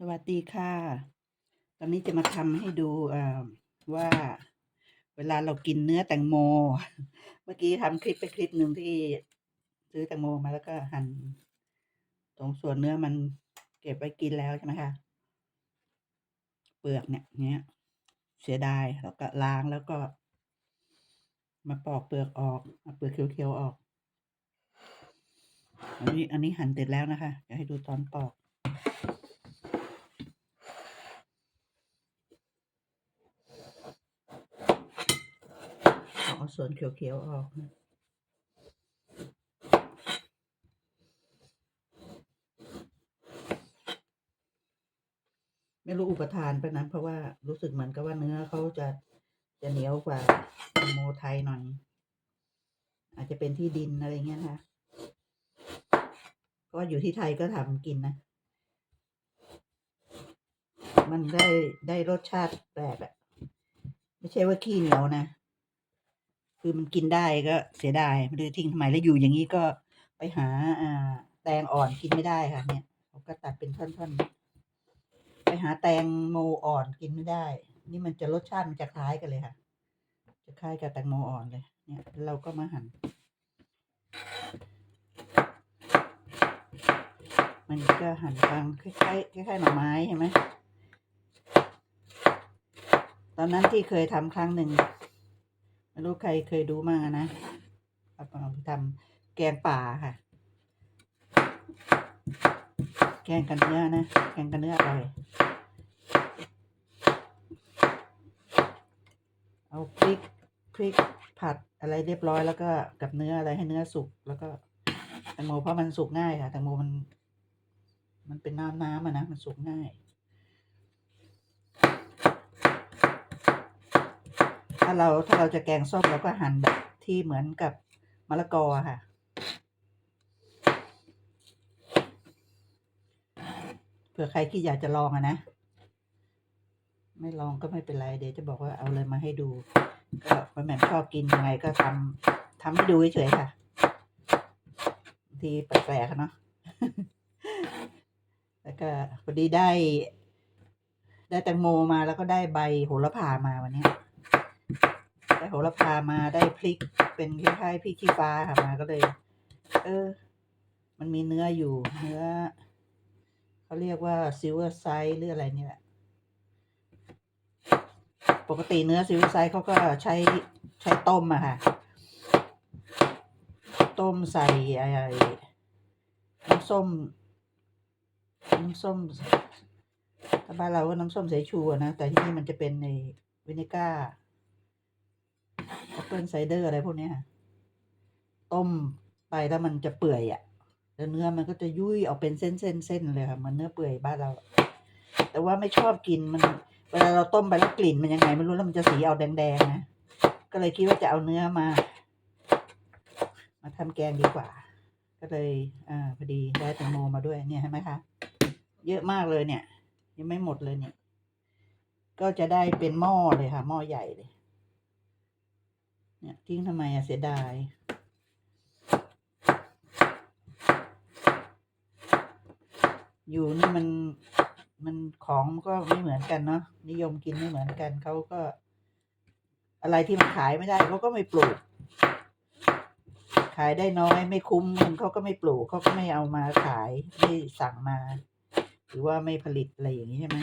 สวัสดีค่ะ ตอนนี้จะมาทำให้ดูว่าเวลาเรากินเนื้อแตงโม เมื่อกี้ทำคลิปไปคลิปหนึ่งที่ซื้อแตงโมมาแล้วก็หั่นตรงส่วนเนื้อมันเก็บไว้กินแล้วใช่ไหมคะเปลือกเนี่ยเนี้ย เสียดายแล้วก็ล้างแล้วก็ มาปอกเปลือกออกเอาเปลือกเขียวๆออก อันนี้อันนี้หั่นเสร็จแล้วนะคะจะให้ดูตอนปอก เอา ส่วนเขียวๆออกนะไม่รู้อุปทานไปนั้นเพราะว่ารู้สึกเหมือนกับว่าเนื้อเขาจะจะเหนียวกว่าโมไทยหน่อย อาจจะเป็นที่ดินอะไรเงี้ยนะคะเพราะว่าอยู่ที่ไทยก็ทำกินนะ มันได้ได้รสชาติแปลกอะไม่ใช่ว่าขี้เหนียวนะ คือมันกินได้ก็เสียดายไม่ได้ทิ้งทำไมแล้วอยู่อย่างนี้ก็ไปหาอ่าแตงอ่อนกินไม่ได้ค่ะ เนี่ยเขาก็ตัดเป็นท่อนๆ ไปหาแตงโมอ่อนกินไม่ได้ นี่มันจะรสชาติมันจะคล้ายกันเลยค่ะ จะคล้ายกับแตงโมอ่อนเลย เนี่ยเราก็มาหั่นมันก็หั่นบางคล้ายๆคล้ายๆหน่อไม้ใช่ไหมตอนนั้นที่เคยทำครั้งหนึ่ง ไม่รู้ใครเคยดูมั่งอะนะเอาไปทำแกงป่าค่ะ แกงกันเนื้อนะ แกงกันเนื้ออร่อย เอาพริกพริกผัดอะไรเรียบร้อยแล้วก็กับเนื้ออะไรให้เนื้อสุกแล้วก็แตงโมเพราะมันสุกง่ายค่ะแตงโมมัน มันเป็นน้ำน้ำอะนะมันสุกง่าย ถ้าเราถ้าเราจะแกงส้มเราก็หั่นแบบที่เหมือนกับมะละกอค่ะ เผื่อใครที่อยากจะลองอะนะ ไม่ลองก็ไม่เป็นไร เดี๋ยวจะบอกว่าเอาเลยมาให้ดู ก็ป้าแหม่มชอบกินยังไงก็ทำทำให้ดูเฉยๆค่ะ ทีแปลกๆอะเนาะแล้วก็พอดีได้ ได้แตงโมมาแล้วก็ได้ใบโหระพามาวันนี้ ได้โหระพามาได้พริกเป็นคล้ายๆพริกขี้ฟ้าค่ะมาก็เลย เออ มันมีเนื้ออยู่ เนื้อเขาเรียกว่าซิลเวอร์ไซส์หรืออะไรนี่แหละปกติเนื้อซิลเวอร์ไซส์เขาก็ใช้ใช้ต้มอะค่ะ ต้มใส่ไอ้น้ำส้ม น้ำส้มถ้าบ้านเราก็น้ำส้มสายชูนะ แต่ที่นี่มันจะเป็นในวินิก้า แอปเปิลไซเดอร์อะไรพวกนี้ค่ะต้มไปแล้วมันจะเปื่อยอะแล้วเนื้อมันก็จะยุ่ยออกเป็นเส้นเส้นเส้นเลยค่ะเหมันเนื้อเปื่อยบ้านเรา แต่ว่าไม่ชอบกินมัน เวลาเราต้มไปแล้วกลิ่นมันยังไงไม่รู้แล้วมันจะสีเอาแดงๆนะก็เลยคิดว่าจะเอาเนื้อมา มาทำแกงดีกว่า ก็เลยอ่าพอดีได้แตงโมมาด้วยเนี่ยเห็นไหมคะเยอะมากเลยเนี่ย ยังไม่หมดเลยเนี่ย ก็จะได้เป็นหม้อเลยค่ะหม้อใหญ่เลย เนี่ยทิ้งทำไมอะเสียดาย อยู่นี่มันมันของก็ไม่เหมือนกันเนาะนิยมกินไม่เหมือนกันเขาก็ อะไรที่มันขายไม่ได้เขาก็ไม่ปลูก ขายได้น้อยไม่คุ้มเงินเขาก็ไม่ปลูกเขาก็ไม่เอามาขายไม่สั่งมา หรือว่าไม่ผลิตอะไรอย่างนี้ใช่ไหม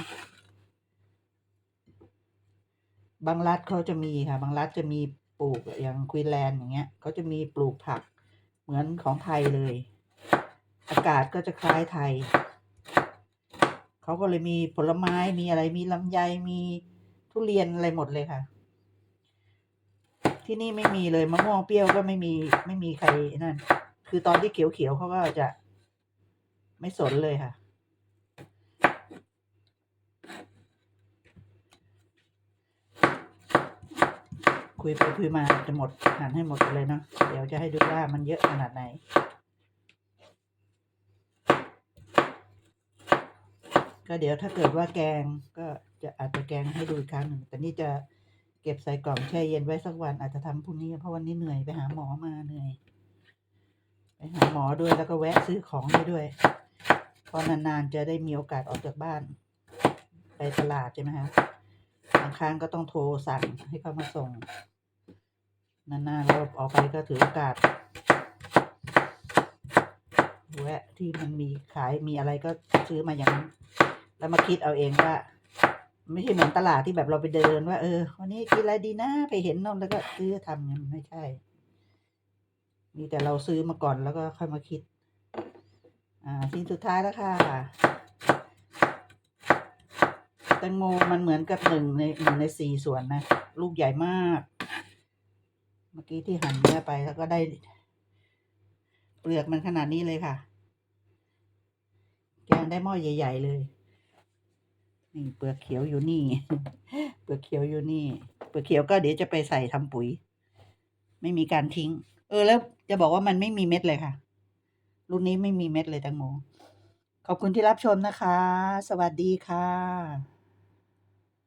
บางรัฐเขาจะมีค่ะ บางรัฐจะมี ปลูกอย่างควีนแลนด์อย่างเงี้ยเขาจะมีปลูกผักเหมือนของไทยเลย อากาศก็จะคล้ายไทย เขาก็เลยมีผลไม้มีอะไรมีลำไยมีทุเรียนอะไรหมดเลยค่ะ ที่นี่ไม่มีเลยมะม่วงเปรี้ยวก็ไม่มีไม่มีใครนั่น คือตอนที่เขียวๆเขาก็จะไม่สนเลยค่ะ คุยไปคุยมาจะหมดหันให้หมดเลยเนาะเดี๋ยวจะให้ดูว่ามันเยอะขนาดไหนก็เดี๋ยวถ้าเกิดว่าแกงก็จะอาจจะแกงให้ดูอีกครั้งหนึ่งแต่นี่จะเก็บใส่กล่องแช่เย็นไว้สักวันอาจจะทำพรุ่งนี้เพราะวันนี้เหนื่อยไปหาหมอมาเหนื่อย ไปหาหมอด้วยแล้วก็แวะซื้อของไปด้วยเพราะนานๆจะได้มีโอกาสออกจากบ้าน ไปตลาดใช่ไหมคะบางครั้งก็ต้องโทรสั่งให้เขามาส่ง นานๆเราออกไปก็ถือโอกาสแวะที่มันมีขายมีอะไรก็ซื้อมาอย่างนั้นแล้วมาคิดเอาเองว่า ไม่ใช่เหมือนตลาดที่แบบเราไปเดินว่า เออวันนี้กินอะไรดีนะไปเห็นนนแล้วก็ซื้อทำมันไม่ใช่มีแต่เราซื้อมาก่อนแล้วก็ค่อยมาคิด อ่าสิ่งสุดท้ายแล้วค่ะแตงโมมันเหมือนกับหนึ่งในหนึ่งในสี่ส่วนนะ ลูกใหญ่มาก เมื่อกี้ที่หั่นเนื้อไปแล้วก็ได้ เปลือกมันขนาดนี้เลยค่ะ แกงได้หม้อใหญ่ ๆ เลย นี่เปลือกเขียวอยู่นี่ เปลือกเขียวอยู่นี่ เปลือกเขียวก็เดี๋ยวจะไปใส่ทำปุ๋ย ไม่มีการทิ้ง เออ แล้วจะบอกว่ามันไม่มีเม็ดเลยค่ะ รุ่นนี้ไม่มีเม็ดเลยแตงโมขอบคุณที่รับชมนะคะ สวัสดีค่ะ